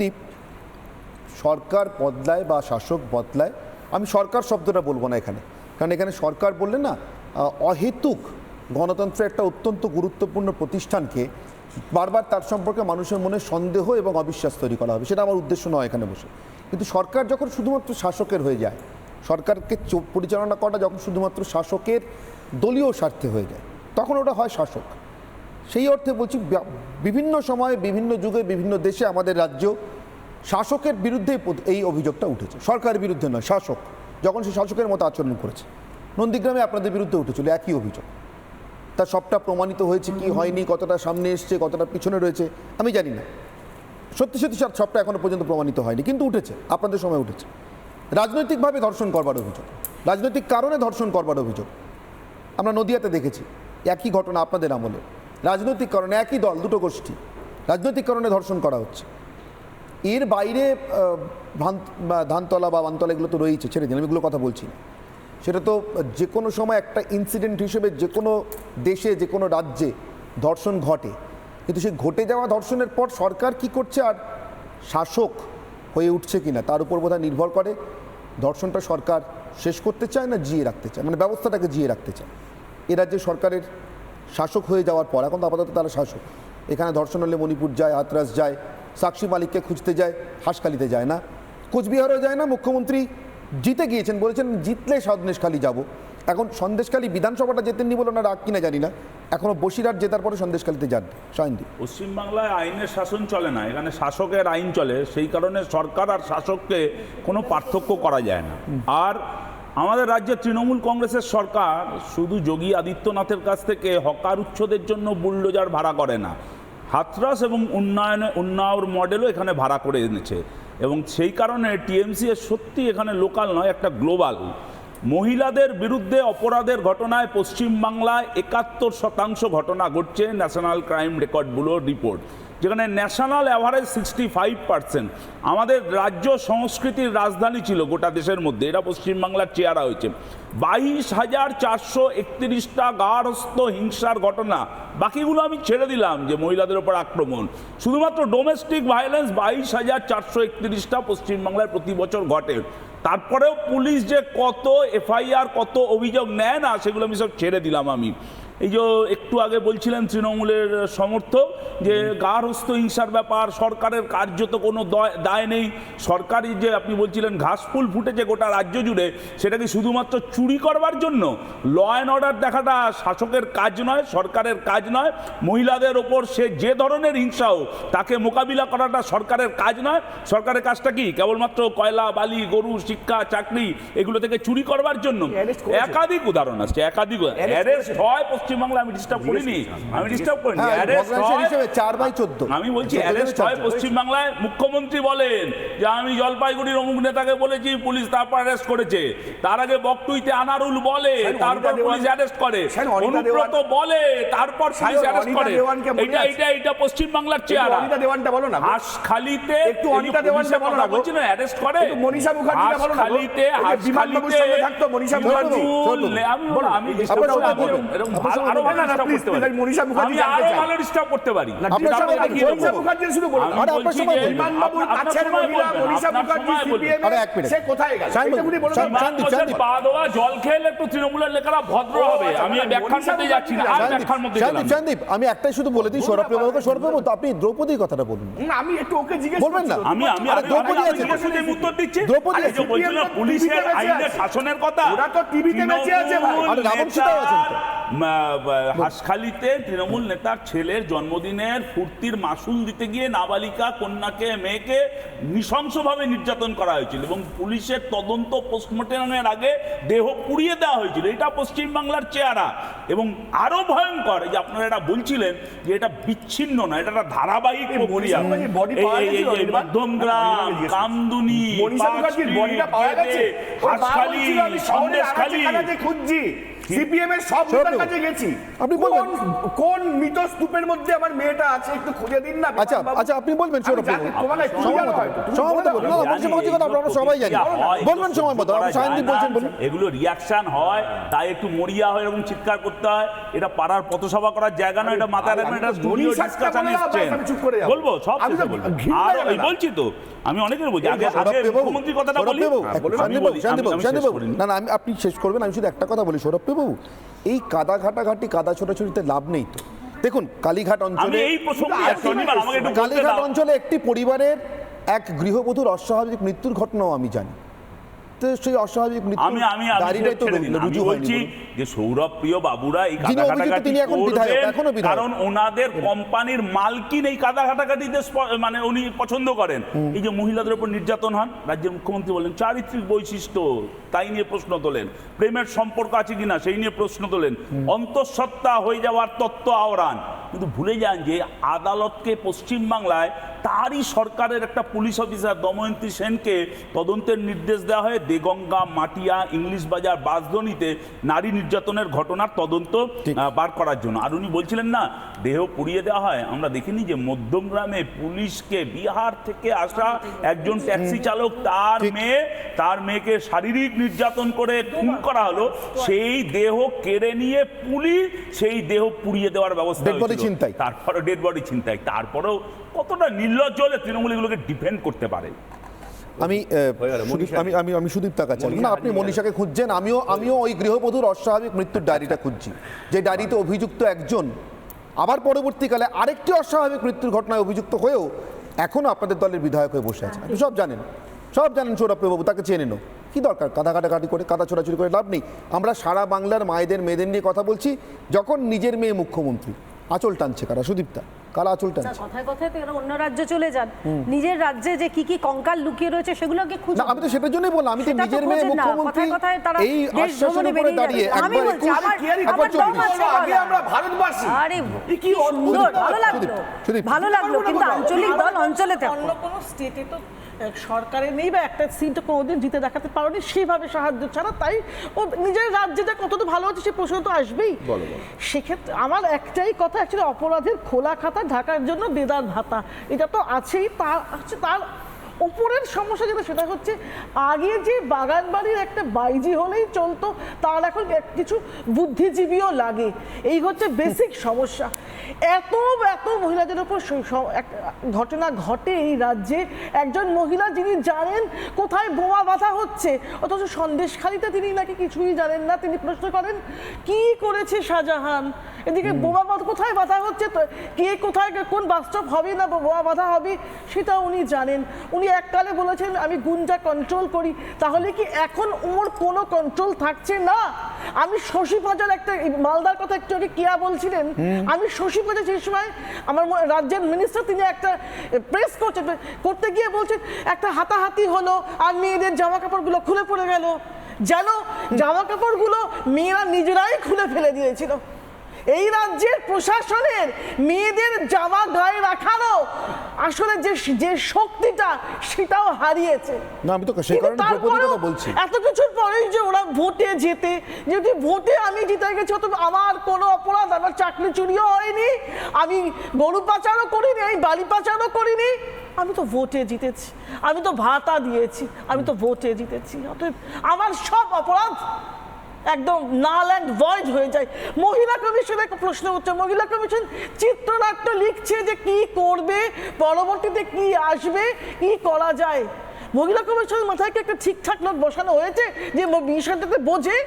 দীপ সরকার বদলায় বা শাসক বদলায়, আমি সরকার শব্দটা বলব না এখানে। কারণ এখানে সরকার বললে না অহেতুক গণতন্ত্রের একটা অত্যন্ত গুরুত্বপূর্ণ প্রতিষ্ঠানকে বারবার তার সম্পর্কে মানুষের মনে সন্দেহ এবং অবিশ্বাস তৈরি করা হবে। সেটা আমার উদ্দেশ্য নয় এখানে বসে। কিন্তু সরকার যখন শুধুমাত্র শাসকের হয়ে যায়, সরকারকে পরিচালনা করাটা যখন শুধুমাত্র শাসকের দলীয় স্বার্থে হয়ে যায়, তখন ওটা হয় শাসক। সেই অর্থে বলছি বিভিন্ন সময়ে, বিভিন্ন যুগে, বিভিন্ন দেশে আমাদের রাজ্য শাসকের বিরুদ্ধে এই অভিযোগটা উঠেছে। সরকারের বিরুদ্ধে নয়, শাসক। যখন সে শাসকের মতো আচরণ করেছে। নন্দীগ্রামে আপনাদের বিরুদ্ধে উঠেছিল একই অভিযোগ। তার সবটা প্রমাণিত হয়েছে কি হয়নি, কতটা সামনে এসছে, কতটা পিছনে রয়েছে, আমি জানি না। সত্যি সত্যি সব- সবটা এখনও পর্যন্ত প্রমাণিত হয়নি, কিন্তু উঠেছে, আপনাদের সময় উঠেছে। রাজনৈতিকভাবে ধর্ষণ করবার অভিযোগ, রাজনৈতিক কারণে ধর্ষণ করবার অভিযোগ। আমরা নদিয়াতে দেখেছি, একই ঘটনা আপনাদের আমলে। রাজনৈতিক কারণে একই দল, দুটো গোষ্ঠী রাজনৈতিক কারণে ধর্ষণ করা হচ্ছে। এর বাইরে ধানতলা বা বানতলা এগুলো তো রয়েছে ছেড়ে দিন আমি এগুলো কথা বলছি না। সেটা তো যে কোনো সময় একটা ইনসিডেন্ট হিসেবে যে কোনো দেশে যে কোনো রাজ্যে ধর্ষণ ঘটে। কিন্তু সেই ঘটে যাওয়া ধর্ষণের পর সরকার কি করছে আর শাসক হয়ে উঠছে কিনা, তার উপর বোধহয় নির্ভর করে। ধর্ষণটা সরকার শেষ করতে চায় না, জিয়ে রাখতে চায়? মানে ব্যবস্থাটাকে জিয়ে রাখতে চায়? এ রাজ্যে সরকারের শাসক হয়ে যাওয়ার পর, এখন তো আপাতত তারা শাসক। এখানে ধর্ষণ হলে মণিপুর যায় হাতরাস যায়, সাক্ষী মালিককে খুঁজতে যায়, হাসখালিতে যায় না। কোচবিহারও যায় না, মুখ্যমন্ত্রী জিতে গিয়েছেন, বলেছেন জিতলে সন্দেশখালি যাব। এখন সন্দেশখালী বিধানসভাটা যেতেননি বলে ওনার রাগ কিনা জানি না। এখনও বসিরহাট জেতার পরে সন্দেশখালিতে যান সয়নদীপ পশ্চিমবাংলায় আইনের শাসন চলে না, এখানে শাসকের আইন চলে, সেই কারণে সরকার আর শাসককে কোনো পার্থক্য করা যায় না। আর আমাদের রাজ্যে তৃণমূল কংগ্রেসের সরকার শুধু যোগী আদিত্যনাথের কাছ থেকে হকার উচ্ছদের জন্য বুলডোজার ভাড়া করে না। হাতরাস এবং উন্নয়নে মডেলও এখানে ভাড়া করে এনেছে। এবং সেই কারণে টিএমসি সত্যি এখানে লোকাল নয়, একটা গ্লোবাল। মহিলাদের বিরুদ্ধে অপরাধের ঘটনায় পশ্চিমবাংলায় একাত্তর শতাংশ ঘটনা ঘটছে, ন্যাশনাল ক্রাইম রেকর্ড ব্যুরোর রিপোর্ট। যেখানে national average sixty five percent আমাদের রাজ্য সংস্কৃতির রাজধানী ছিল গোটা দেশের মধ্যে, এটা পশ্চিমবাংলার চেয়ারা হয়েছে। বাইশ হাজার চারশো একত্রিশটা গার্হস্থ হিংসার ঘটনা, বাকিগুলো আমি ছেড়ে দিলাম যে মহিলাদের ওপর আক্রমণ। শুধুমাত্র ডোমেস্টিক ভায়োলেন্স বাইশ হাজার চারশো একত্রিশটা পশ্চিমবাংলায় প্রতি বছর ঘটে। তারপরেও পুলিশ যে কত এফআইআর কত অভিযোগ নেয় না, সেগুলো আমি সব ছেড়ে দিলাম আমি। এই যে একটু আগে বলছিলেন তৃণমূলের সমর্থক যে গার্হস্থ হিংসার ব্যাপার সরকারের কার্য তো কোনো দয়- দায় নেই। সরকারি যে আপনি বলছিলেন ঘাসফুল ফুটেছে গোটা রাজ্য জুড়ে সেটা কি শুধুমাত্র চুরি করবার জন্য? ল অ্যান্ড অর্ডার দেখাটা শাসকের কাজ নয় সরকারের কাজ নয়। মহিলাদের ওপর সে যে ধরনের হিংসা হোক তাকে মোকাবিলা করাটা সরকারের কাজ নয়। সরকারের কাজটা কি? কেবলমাত্র কয়লা বালি গরু শিক্ষা চাকরি এগুলো থেকে চুরি করবার জন্য? একাধিক উদাহরণ আসছে একাধিক অ্যারেস্ট হয় পশ্চিমবাংলা আমি ডিস্টার্ব করিনি। আমি ডিস্টার্ব করিনি। হ্যাঁ চার বাই চোদ্দ। আমি বলছি অ্যারেস্ট হয় পশ্চিমবাংলায় মুখ্যমন্ত্রী বলেন যে আমি জলপাইগুড়ির অমুক নেতাকে বলেছি পুলিশ তারপর অ্যারেস্ট করেছে। তার আগে বকটুইতে আনারুল বলে তারপর পুলিশ অ্যারেস্ট করে। অনুব্রত বলে তারপর পুলিশ অ্যারেস্ট করে। এটা এটা এটা পশ্চিমবাংলার চেহারা। অনিতা দেওয়ানটা বলো না। হাঁসখালিতে একটু অনিতা দেওয়ানকে বলো না বলছি না অ্যারেস্ট করে। একটু মনীষা মুখার্জিকে বলো না। হাঁসখালিতে হাঁসখালিতে থাকতো মনীষা মুখার্জি। আমি আমি। এরকম আরও ভালো না, না, disturb please, করতে পারি। মনীষা মুখার্জি আমি আরও ভালো ডিস্টার্ব করতে পারি না, আপনার disturb সময় না, বলুন, মনীষা বলুন। শুধু বলুন। আরে আপনার সময় যে- বলুন। কাছের মহিলা মনীষা মুখার্জি সময় আরে এক মিনিট। সে কোথায় গেল এটা উনি বলে সাইন- দাও। শান্তি, মানুষের শান্তি। পা দেওয়া জল খেলে একটু তৃণমূলের লেখারা ভদ্র হবে আচ্ছা, আমি ব্যাখ্যার মধ্যে যাচ্ছি না আর ব্যাখ্যার মধ্যে গেলাম সন্দীপ আমি একটাই শুধু বলে দিই সৌরভপ্রভাকে সৌরভপ্রভ তো আপনি দ্রৌপদীর কথাটা বলুন আমি একটু ওকে জিজ্ঞেস বলবেন না? আমি আমি দ্রৌপদী আছে। উত্তর দিচ্ছি দ্রৌপদী আরে যে আছে। বলছিল পুলিশের আইনের শাসনের কথা ওরা তো টিভিতে বেঁচে আছে ভাই। তৃণমূল রাবণ সীতাও আছেন তো। হাঁসখালিতে তৃণমূল নেতার ছেলের জন্মদিনের ফুর্তির মাসুল দিতে গিয়ে নাবালিকা কন্যাকে মেয়েকে নৃশংসভাবে নির্যাতন করা হয়েছিল এবং পুলিশের তদন্ত পোস্টমর্টমের আগে দেহ পুড়িয়ে দেওয়া হয়েছিল। এটা পশ্চিমবাংলার চেহারা এবং আরও ভয়ঙ্কর এই যে আপনারা এটা বলছিলেন যে এটা বিচ্ছিন্ন না এটা একটা ধারাবাহিক প্রক্রিয়া? মধ্যমগ্রাম আমি জিজ্ঞেস করছি। কামদুনি হাঁসখালি সন্দেশখালি। খুঁজছি। সিপিএম এর সব নেতার কাছে গেছি। আপনি কোন বলবেন। কোন মৃত স্তূপের মধ্যে আমার মেয়েটা আছে একটু খুঁজে দিন না আচ্ছা আচ্ছা আপনি বলবেন সৌরভ সময় বলুন না। কথা আমরা সবাই জানি। বলবেন সময় মতো আমরা সায়নদীপ বলছেন বলুন। এগুলো রিয়াকশন হয় তাই একটু মরিয়া হয়ে এরকম চিৎকার করতে হয়। এটা পাড়ার পথসভা করার জায়গা নয় এটা মাথায় রাখবেন এটা ডিসকাশন এসছেন। বলব সব বলব। আর ওই বলছি তো আমি অনেকের বলছি আগে আগে মুখ্যমন্ত্রীর কথাটা বলি। হ্যাঁ। না না আমি আপনি শেষ করবেন আমি শুধু একটা কথা বলি সৌরভ বাবু এই কাদা ঘাটাঘাটি কাদা ছোটাছুটিতে লাভ নেই তো। দেখুন কালীঘাট অঞ্চলে কালীঘাট অঞ্চলে একটি পরিবারের এক গৃহবধূর অস্বাভাবিক মৃত্যুর ঘটনাও আমি জানি। সেই অস্বাভাবিক আমি আমি আমি তো ছেড়ে দিন। আমি রুজু বলছি যে সৌরভ প্রিয় বাবুরা এই যিনি কাদা অভিযুক্ত ঘাটাঘাটি তিনি এখন বিধায়ক, এখনও বিধায়ক। কারণ ওনাদের কোম্পানির মালকিন এই কাদা মানে উনি পছন্দ করেন। এই যে মহিলাদের উপর নির্যাতন হন রাজ্যের মুখ্যমন্ত্রী বলেন চারিত্রিক বৈশিষ্ট্য তাই নিয়ে প্রশ্ন তোলেন। প্রেমের সম্পর্ক আছে কিনা সেই নিয়ে প্রশ্ন তোলেন। অন্তঃসত্ত্বা হয়ে যাওয়ার তত্ত্ব আওড়ান। কিন্তু ভুলে যান যে আদালতকে পশ্চিমবাংলায় তারই সরকারের একটা পুলিশ অফিসার দময়ন্তী সেনকে তদন্তের নির্দেশ দেওয়া হয়। দেগঙ্গা মাটিয়া ইংলিশ বাজার বাসদনিতে নারী নির্যাতনের ঘটনার তদন্ত বার করার জন্য। আর উনি বলছিলেন না দেহ পুড়িয়ে দেওয়া হয়। আমরা দেখিনি যে মধ্যমগ্রামে পুলিশকে বিহার থেকে আসা একজন ট্যাক্সি চালক তার মেয়ে তার মেয়েকে শারীরিক নির্যাতন করে খুন করা হলো। সেই দেহ কেড়ে নিয়ে পুলিশ সেই দেহ পুড়িয়ে দেওয়ার ব্যবস্থা তারপরে ডেড বডি চিন্তায় তারপরেও কতটা নির্লজ্জ হলে তৃণমূল এগুলোকে ডিফেন্ড করতে পারে? আমি আমি আমি আমি সুদীপ তাকা চাই না আপনি মনীষাকে খুঁজছেন আমিও আমিও ওই গৃহবধূর অস্বাভাবিক মৃত্যুর ডায়েরিটা খুঁজছি। যে ডায়েরিতে অভিযুক্ত একজন আবার পরবর্তীকালে আরেকটি অস্বাভাবিক মৃত্যুর ঘটনায় অভিযুক্ত হয়েও এখনও আপনাদের দলের বিধায়ক হয়ে বসে আপনি সব জানেন সব জানেন সৌরভবাবু তাকে চেনে নো কি দরকার? কাদা কাটাকাটি করে কাদা ছোড়াছুড়ি করে লাভ নেই। আমরা সারা বাংলার মায়েদের মেয়েদের নিয়ে কথা বলছি যখন নিজের মেয়ে মুখ্যমন্ত্রী আঁচল টানছে কারা? সুদীপ্তা কারা আঁচল টানছে? কথায় কথায় তো অন্য রাজ্যে চলে যান। নিজের রাজ্যে যে কি কি কঙ্কাল লুকিয়ে রয়েছে সেগুলোকে খুঁজে আমি তো সেটার জন্যই বললাম আমি তো নিজের মেয়ে মুখ্যমন্ত্রী কথায় কথায় তারা এই ভ্রমণে উপরে দাঁড়িয়ে একবার আমার- একবার আমার দম আছে আগে আমরা ভারতবাসী। আরে কি কি সুন্দর ভালো লাগল। ভালো লাগল কিন্তু আঞ্চলিক দল অঞ্চলে থাকো অন্য কোনো স্টেটে তো সরকারে নেই বা একটা সিট কোনোদিন জিতে দেখাতে পারোনি সেইভাবে সাহায্য ছাড়া তাই ও নিজের রাজ্যটা কতটা ভালো আছে সে প্রশ্ন তো আসবেই। সেক্ষেত্রে আমার একটাই কথা অ্যাকচুয়ালি অপরাধের খোলা খাতা ঢাকার জন্য দেদার ভাতা। এটা তো আছেই তার তার ওপরের সমস্যা যেটা সেটা হচ্ছে আগে যে বাগান বাড়ির একটা বাইজি হলেই চলতো তার এখন কিছু বুদ্ধিজীবীও লাগে। এই হচ্ছে বেসিক সমস্যা। এত এত মহিলাদের এক ঘটনা ঘটে এই রাজ্যে। একজন মহিলা যিনি জানেন কোথায় বোমা বাঁধা হচ্ছে অথচ সন্দেশখালিতে তিনি নাকি কিছুই জানেন না তিনি প্রশ্ন করেন কি করেছে শাহজাহান? এদিকে বোমা বাঁধ কোথায় বাঁধা হচ্ছে? তো কে কোথায় কোন বাস্তব হবে না বোমা বাঁধা হবে? সেটা উনি জানেন। উনি এককালে বলেছেন আমি গুঞ্জা কন্ট্রোল করি তাহলে কি এখন ওর কোনো কন্ট্রোল থাকছে না? আমি শশী পাজার একটা মালদার কথা একটু আগে কিয়া বলছিলেন আমি শশী পাজা সেই সময় আমার রাজ্যের মিনিস্টার তিনি একটা প্রেস করছে করতে গিয়ে বলছেন একটা হাতাহাতি হলো আর মেয়েদের জামা কাপড়গুলো খুলে পড়ে গেল। যেন জামা কাপড়গুলো মেয়েরা নিজেরাই খুলে ফেলে দিয়েছিল। এই রাজ্যের প্রশাসনের মেয়েদের জামা গায়ে রাখানো আসলে যে যে শক্তিটা সেটাও হারিয়েছে। না আমি তো সেই কারণে কথা বলছি। এত কিছুর পরেই যে ওরা ভোটে যেতে যদি ভোটে আমি জিতে গেছি অত আমার কোনো অপরাধ আমার চাকরি চুরিও হয়নি আমি গরু পাচারও করিনি আমি বালি পাচারও করিনি আমি তো ভোটে জিতেছি আমি তো ভাতা দিয়েছি আমি তো ভোটে জিতেছি অতএব আমার সব অপরাধ একদম নাল অ্যান্ড ভয়েড হয়ে যায়। মহিলা কমিশনের একটা প্রশ্ন হচ্ছে মহিলা কমিশন চিত্রনাট্য লিখছে যে কি করবে, পরবর্তীতে কি আসবে, কি করা যায়? মহিলা কমিশনের মাথায় কি একটা ঠিকঠাক লোক বসানো হয়েছে যে বিষয়টাতে বোঝে?